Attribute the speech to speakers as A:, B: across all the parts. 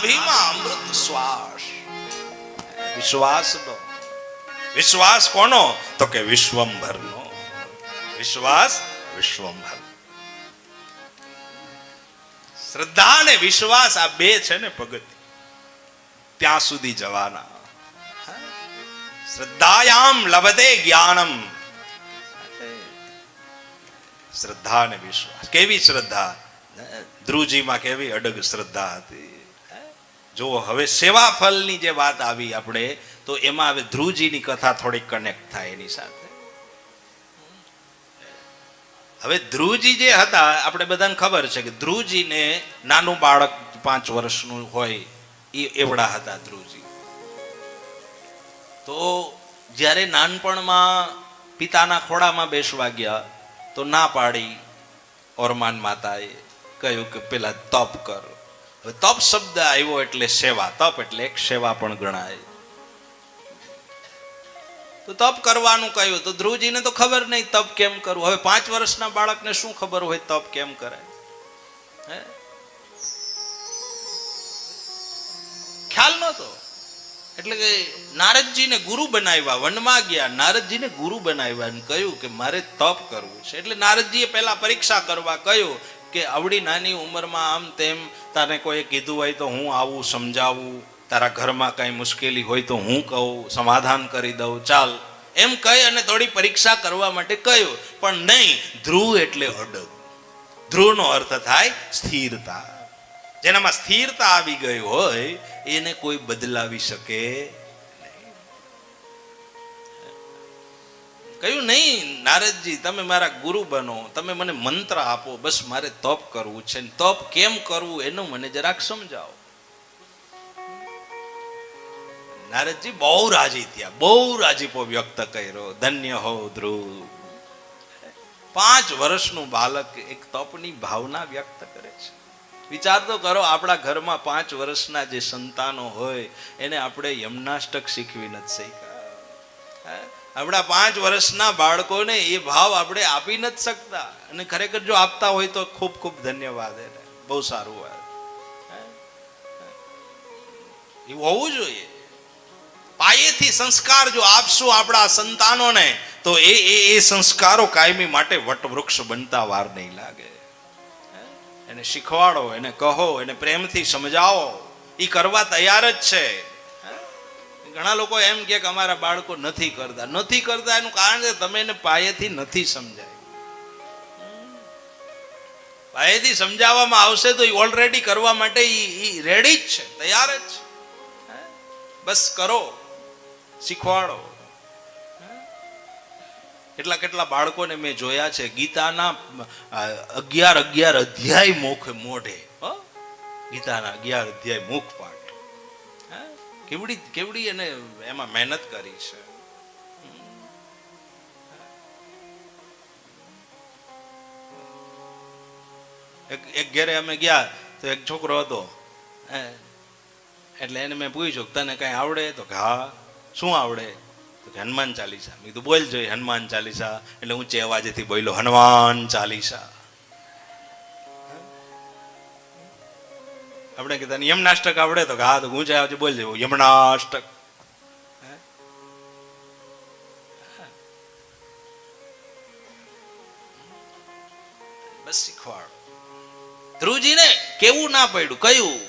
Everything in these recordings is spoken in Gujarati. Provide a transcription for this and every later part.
A: નાભીમાં અમૃત શ્વાસ. વિશ્વાસનો વિશ્વાસ કોનો? તો કે વિશ્વંભરનો. વિશ્વાસ વિશ્વંભર. શ્રદ્ધા અને વિશ્વાસ આ બે છે ને પગતિ ત્યાં સુધી જવાના. શ્રદ્ધાયામ લભતે જ્ઞાનમ. શ્રદ્ધા અને વિશ્વાસ. કેવી શ્રદ્ધા? ધ્રુવજીમાં કેવી અડગ શ્રદ્ધા હતી. જો હવે સેવા ફલની જે વાત આવી આપણે, તો એમાં હવે ધ્રુવજીની કથા થોડીક કનેક્ટ થાય એની સાથે. હવે ધ્રુવજી જે હતા, આપણે બધાને ખબર છે કે ધ્રુવજીને નાનું બાળક પાંચ વર્ષનું હોય, એ એવડા હતા ધ્રુવજી. તો જ્યારે નાનપણમાં પિતાના ખોળામાં બેસવા ગયા, તો ના પાડી ઓરમાન માતાએ કહ્યું કે પેલા તપ કર. તપ શબ્દ આવ્યો એટલે સેવા. તપ એટલે એક સેવા પણ ગણાય. તો તપ કરવાનું કહ્યું તો ધ્રુવજીને તો ખબર નહીં તપ કેમ કરવું. હવે પાંચ વર્ષના બાળકને શું ખબર હોય તપ કેમ કરાય? હે? ખ્યાલ નહોતો. એટલે કે નારદજીને ગુરુ બનાવ્યા, વનમાં ગયા. નારદજીને ગુરુ બનાવ્યા અને કહ્યું કે મારે તપ કરવું છે. એટલે નારદજીએ પહેલા પરીક્ષા કરવા કહ્યું કે આવડી નાની ઉંમરમાં આમ તેમ તારે કોઈ કીધું હોય તો હું આવું સમજાવું, તારા ઘરમાં કઈ મુશ્કેલી હોય તો હું કહું, સમાધાન કરી દઉં, ચાલ. એમ કહી અને થોડી પરીક્ષા કરવા માટે કહ્યું. પણ નહીં, ધ્રુવ એટલે અડગ ધ્રુવનો અર્થ થાય સ્થિરતા. જેનામાં સ્થિરતા આવી ગઈ હોય, એને કોઈ બદલાવી શકે કહ્યું, નહીં, નારદજી, તમે મારા ગુરુ બનો. તમે મને મંત્ર આપો. બસ મારે તપ કરવું છે. તપ કેમ કરવું એનું મને જરાક સમજાવો. નારદજી બહુ રાજી થયા. બહુ રાજીપો વ્યક્ત કર્યો. ધન્ય હો ધ્રુવ. પાંચ વર્ષનું બાલક એક તપની ભાવના વ્યક્ત કરે છે. વિચાર તો કરો, આપણા ઘરમાં પાંચ વર્ષના જે સંતાનો હોય, એને આપણે યમનાષ્ટક શીખવી નથી શીખ્યા હે? આપણા પાંચ વર્ષના બાળકોને એ ભાવ આપણે આપી નથી શકતા અને ખરેખર જો આપતા હોય તો ખૂબ ખૂબ ધન્યવાદ એને બહુ સારું હોય? એવું હોવું જોઈએ પાયેથી સંસ્કાર જો આપશું આપણા સંતાનોને, તો એ એ એ સંસ્કારો કાયમી માટે વટવૃક્ષ બનતા વાર નહીં લાગે? એને શીખવાડો, એને કહો, એને પ્રેમથી સમજાવો એ કરવા તૈયાર જ છે? ઘણા લોકો એમ કે અમારા બાળકો નથી કરતા. નથી કરતા એનું કારણ છે તમે એને પાયેથી નથી સમજાય. પાયેથી સમજાવવામાં આવશે તો ઓલરેડી કરવા માટે રેડી જ છે, તૈયાર જ છે. બસ કરો, શીખવાડો. કેટલા કેટલા બાળકોને મેં જોયા છે, ગીતાના અગિયાર અગિયાર અધ્યાય મુખ મોઢે? ગીતાના અગિયાર અધ્યાય મુખ હે? કેવડી કેવડી એને એમાં મહેનત કરી છે. એક એક ઘેરે અમે ગયા તો એક છોકરો હતો. એટલે એને મેં પૂછ્યું કે તને કઈ આવડે? તો કે હા. શું આવડે? તો કે હનુમાન ચાલીસા. મેં કીધું, બોલ જોઈએ હનુમાન ચાલીસા. એટલે ઊંચે અવાજેથી બોલ્યો, હનુમાન ચાલીસા. આપણે કીધા યમનાષ્ટક આવડે તો હા તો ઊંચે અવાજે બોલ જેવું યમનાષ્ટક. બસ શીખવાડો. ધ્રુવજીને કેવું ના પડ્યું? કયું?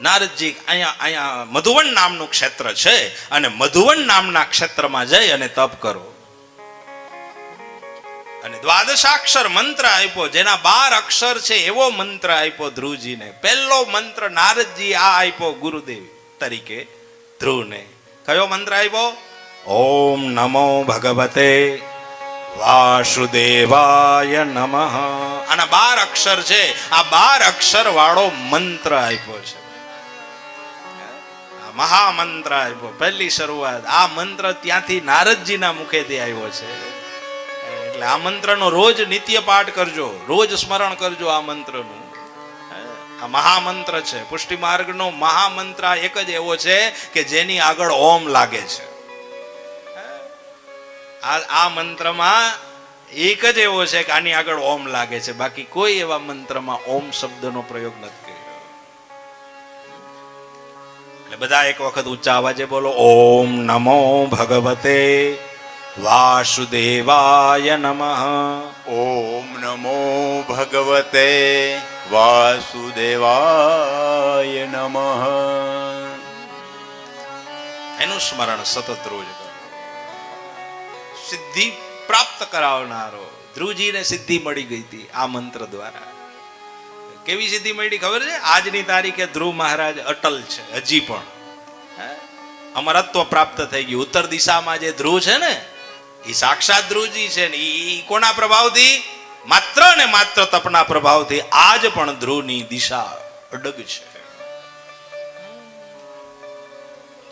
A: નારદજી અહીંયા અહીંયા મધુવન નામનું ક્ષેત્ર છે, અને મધુવન નામના ક્ષેત્રમાં જઈ અને તપ કરો. અને દ્વાદશાક્ષર મંત્ર આપ્યો જેના બાર અક્ષર છે એવો મંત્ર આપ્યો ધ્રુવજીને. પહેલો મંત્ર નારદજી આ આપ્યો ગુરુદેવ તરીકે ધ્રુવને. કયો મંત્ર આપ્યો? ઓમ નમો ભગવતે વાસુદેવાય નમઃ. આના બાર અક્ષર છે. આ બાર અક્ષર વાળો મંત્ર આપ્યો છે. મહામંત્ર આપ્યો. પહેલી શરૂઆત. આ મંત્ર ત્યાંથી નારદજીના મુખેથી આવ્યો છે. એટલે આ મંત્રનો રોજ નિત્ય પાઠ કરજો, રોજ સ્મરણ કરજો આ મંત્રનું. આ મહામંત્ર છે. પુષ્ટિ માર્ગનો મહામંત્ર એક જ એવો છે કે જેની આગળ ઓમ લાગે છે. આ આ મંત્રમાં એક જ એવો છે કે આની આગળ ઓમ લાગે છે. બાકી કોઈ એવા મંત્રમાં ઓમ શબ્દનો પ્રયોગ નથી કર્યો. એટલે બધા એક વખત ઊંચા અવાજે બોલો, ઓમ નમો ભગવતે વાસુદેવાય નમઃ
B: ઓમ નમો ભગવતે વાસુદેવાય નમઃ
A: એનું સ્મરણ સતત રોજ કરો. સિદ્ધિ પ્રાપ્ત કરાવનારો ધ્રુવજીને સિદ્ધિ મળી ગઈ હતી આ મંત્ર દ્વારા. કેવી સિદ્ધિ મળી ખબર છે? આજની તારીખે ધ્રુવ મહારાજ અટલ છે હજી પણ. હે? અમરત્વ પ્રાપ્ત થઈ ગયું. ઉત્તર દિશામાં જે ધ્રુવ છે ને એ સાક્ષાત ધ્રુવજી છે ને ઈ કોના પ્રભાવથી માત્ર ને માત્ર તપના પ્રભાવથી આજ પણ ધ્રુવની દિશા અડગ છે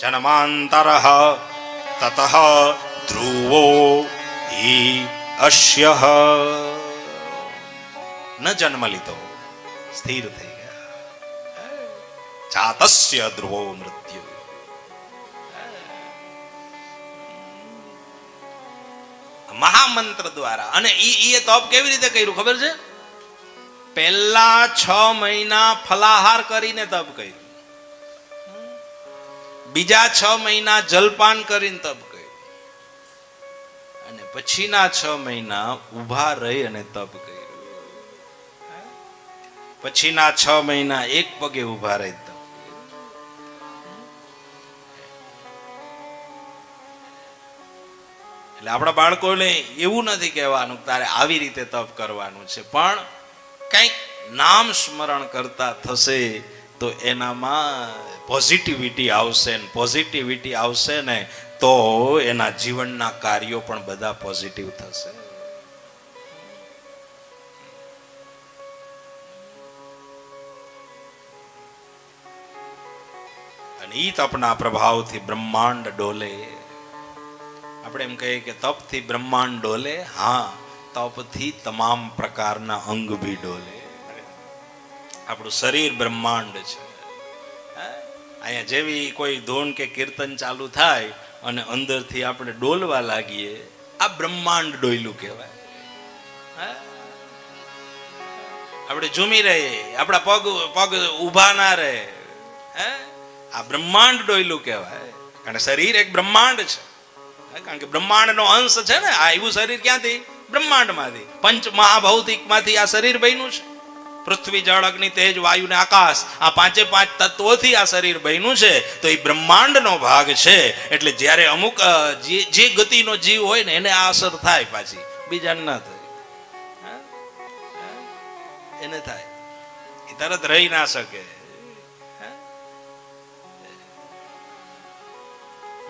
A: જન્માંતર તત ધ્રુવો ઈ અશ્ય ન જન્મ લીધો સ્થિર થઈ ગયા જાતસ્ય ધ્રુવો મૃત્યુ મહામંત્ર દ્વારા. અને ઈ એ તપ કેવી રીતે કર્યું, ખબર છે? પહેલા છ મહિના ફલાહાર કરીને તપ કર્યું. બીજા છ મહિના જલપાન કરીને તપ કર્યું. અને પછીના છ મહિના ઊભા રહી અને તપ કર્યું. પછીના છ મહિના એક પગે ઊભા રહી એટલે આપણા બાળકોને એવું નથી કહેવાનું તારે આવી રીતે તપ કરવાનું છે. પણ કંઈક નામ સ્મરણ કરતા થશે તો એનામાં પોઝિટિવિટી આવશે ને પોઝિટિવિટી આવશે ને તો એના જીવનના કાર્યો પણ બધા પોઝિટિવ થશે. અને ઈ તપના પ્રભાવથી બ્રહ્માંડ ડોલે. આપણે એમ કહીએ કે તપથી બ્રહ્માંડ ડોલે, હા, તપથી તમામ પ્રકારના અંગ બી ડોલે. આપણું શરીર બ્રહ્માંડ છે. અહીંયા જેવી કોઈ ધૂન કે કીર્તન ચાલુ થાય અને અંદરથી આપણે ડોલવા લાગીએ, આ બ્રહ્માંડ ડોયલું કહેવાય? આપણે ઝૂમી રહીએ, આપણા પગ પગ ઊભા ના રહે. આ બ્રહ્માંડ ડોયલું કહેવાય. કારણ શરીર એક બ્રહ્માંડ છે? કારણ કે બ્રહ્માંડનો અંશ છે ને, આ એવું શરીર ક્યાંથી? બ્રહ્માંડમાંથી. પંચ મહાભૌતિકમાંથી આ શરીર બન્યું છે. પૃથ્વી, જળ, અગ્નિ, તેજ, વાયુ ને આકાશ, આ પાંચે પાંચ તત્વોથી આ શરીર બન્યું છે. તો એ બ્રહ્માંડનો ભાગ છે. એટલે જ્યારે અમુક જે ગતિનો જીવ હોય ને, એને આ અસર થાય પાછી. બીજાને ના થાય? એને થાય. એ તરત રહી ના શકે.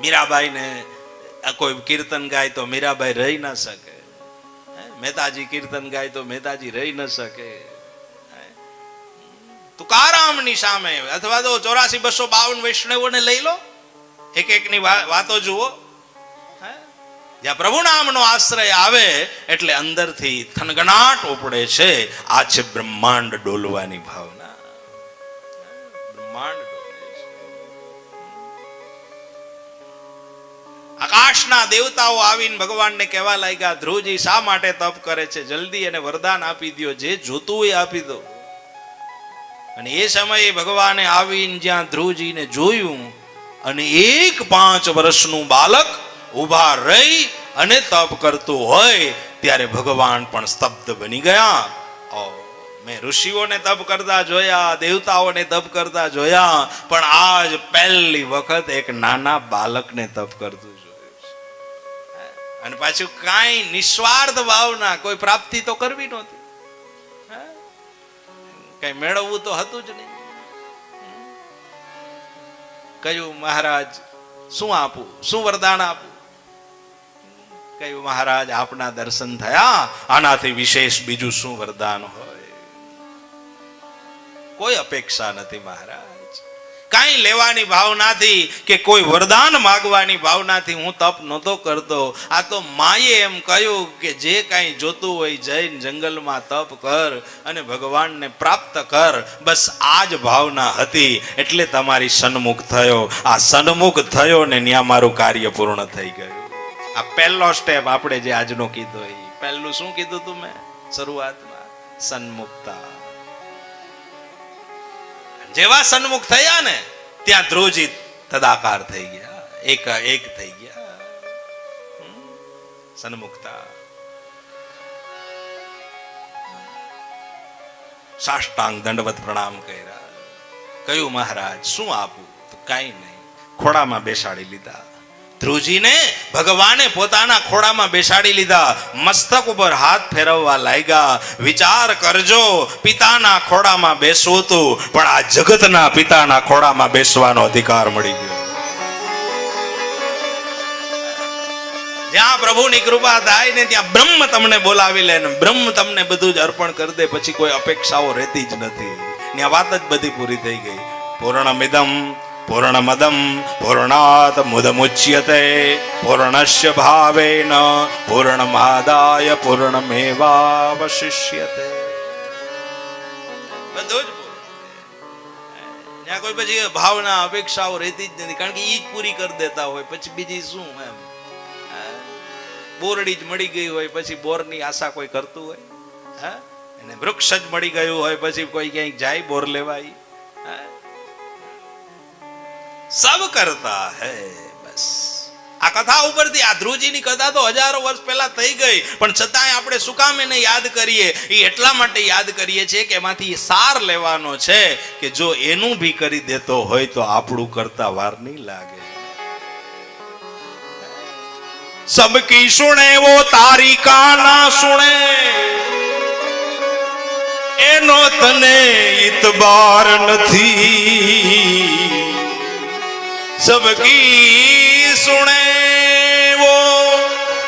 A: મીરાબાઈ ને કોઈ કીર્તન ગાય તો મીરાબાઈ રહી ન શકે? મહેતાજી કીર્તન ગાય તો મહેતાજી રહી ન શકે? તુકારામની સામે, અથવા તો ચોરાસી બસો બાવન વૈષ્ણવોને લઈ લો એક એકની વાતો જુઓ? જ્યાં પ્રભુ નામનો આશ્રય આવે, એટલે અંદરથી થનગનાટ ઉપડે છે આ છે બ્રહ્માંડ ડોલવાની ભાવના આકાશના દેવતાઓ આવીને ભગવાનને કહેવા લાગ્યા, ધ્રુવજી, શા માટે તપ કરે છે? જલ્દી એને વરદાન આપી દો જે જોતું હોય આપી દો. અને એ સમયે ભગવાને આવીને જ્યાં ધ્રુવજીને જોયું અને એક પાંચ વર્ષનું બાલક ઊભા રહી અને તપ કરતું હોય, ત્યારે ભગવાન પણ સ્તબ્ધ બની ગયા. મેં ઋષિઓને તપ કરતા જોયા, દેવતાઓને તપ કરતા જોયા, પણ આજ પહેલી વખત એક નાના બાલકને તપ કરતું અને પાછું કાંઈ નિસ્વાર્થ ભાવના, કોઈ પ્રાપ્તિ તો કરવી નહોતી? કઈ મેળવવું તો હતું જ નહીં. કહ્યું, મહારાજ, શું આપું? શું વરદાન આપું? કયું મહારાજ, આપના દર્શન થયા. આનાથી વિશેષ બીજું શું વરદાન હોય? કોઈ અપેક્ષા નથી, મહારાજ. કાંઈ લેવાની ભાવનાથી કે કોઈ વરદાન માગવાની ભાવનાથી હું તપ નહોતો કરતો. આ તો માએ એમ કહ્યું કે જે કાંઈ જોતું હોય જૈન જંગલમાં તપ કર અને ભગવાનને પ્રાપ્ત કર. બસ આ જ ભાવના હતી. એટલે તમારી સન્મુખ થયો. આ સન્મુખ થયો ને ત્યાં મારું કાર્ય પૂર્ણ થઈ ગયું. આ પહેલો સ્ટેપ આપણે જે આજનો કીધો એ. પહેલું શું કીધું તું મેં? શરૂઆતમાં સન્મુખતા. જેવા સન્મુખ થયા ને, ત્યાં ધ્રુવજી તદાકાર થઈ ગયા. એક એક થઈ ગયા. સન્મુખતા. સાષ્ટાંગ દંડવત પ્રણામ કર્યા. કયું મહારાજ, શું આપું? તો કાંઈ નહીં. ખોડામાં બેસાડી લીધા. ધ્રુવજીને ભગવાને પોતાના ખોડામાં બેસાડી લીધા. મસ્તક ઉપર હાથ ફેરવવા લાગ્યા. વિચાર કરજો, પિતાના ખોડામાં બેસવું હતું, પણ આ જગતના પિતાના ખોડામાં બેસવાનો અધિકાર મળી ગયો. જ્યાં પ્રભુની કૃપા થાય ને ત્યાં બ્રહ્મ તમને બોલાવી લે ને બ્રહ્મ તમને બધું જ અર્પણ કરી દે, પછી કોઈ અપેક્ષાઓ રહેતી જ નથી. ત્યાં વાત જ બધી પૂરી થઈ ગઈ. પૂર્ણમિદમ પૂર્ણમદમ પૂર્ણાત મુદમુચ્યતે પૂર્ણસ્ય ભાવેન પૂર્ણમાદાય પૂર્ણમેવાવશિષ્યતે બધું જ. ત્યાં કોઈ પછી ભાવના, અપેક્ષાઓ રહેતી જ નથી, કારણ કે ઈ જ પૂરી કરી દેતા હોય, પછી બીજી શું એમ? બોરડી જ મળી ગઈ હોય, પછી બોરની આશા કોઈ કરતું હોય હા એને વૃક્ષ જ મળી ગયું હોય, પછી કોઈ ક્યાંક જાય બોર લેવાય હા? સબ કરતા હે, બસ. આ કથા ઉપરથી આ ધ્રુવજીની કથા તો હજારો વર્ષ પહેલા થઈ ગઈ, પણ છતાંય આપણે શું કામ એને યાદ કરીએ? એ એટલા માટે યાદ કરીએ છીએ કે એમાંથી સાર લેવાનો છે કે જો એનું ભી કરી દેતો હોય તો આપણું કરતા વાર નહીં લાગે. સબકી સુણે વો તારી કાના સુણે. એનો તને ઇતબાર નથી. सबकी सुने वो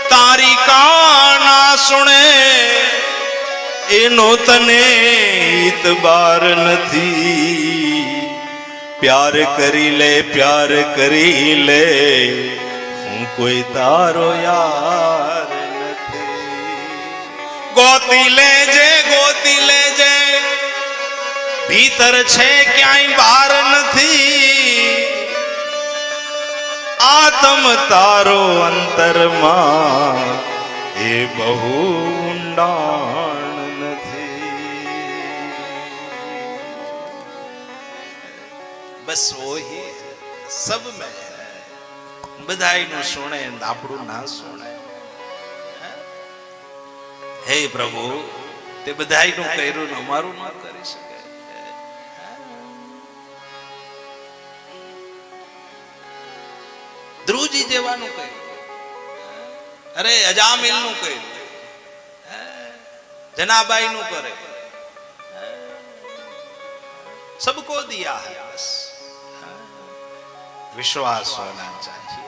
A: તારી કા ના સુણે એનો તને ઇતબાર નથી પ્યાર કરી લે પ્યાર કરી લે હું કોઈ તારો યાર નથી ગોતી લેજે ગોતી લેજે ભીતર છે ક્યાંય બહાર નથી આત્મ તારો અંતરમાં એ બહુ ઊંડાણ નથી. બસ ઓહી સબ મેં બધાયનું સુણે આપણું ના સુણે. હે પ્રભુ, તે કર્યું ને અમારું ના કરી શકે. ધ્રુવજી જેવાનું કહ્યું અરે અજામિલ નું કહ્યું જનાબાઈ નું કરે सबको दिया है बस विश्वास होना चाहिए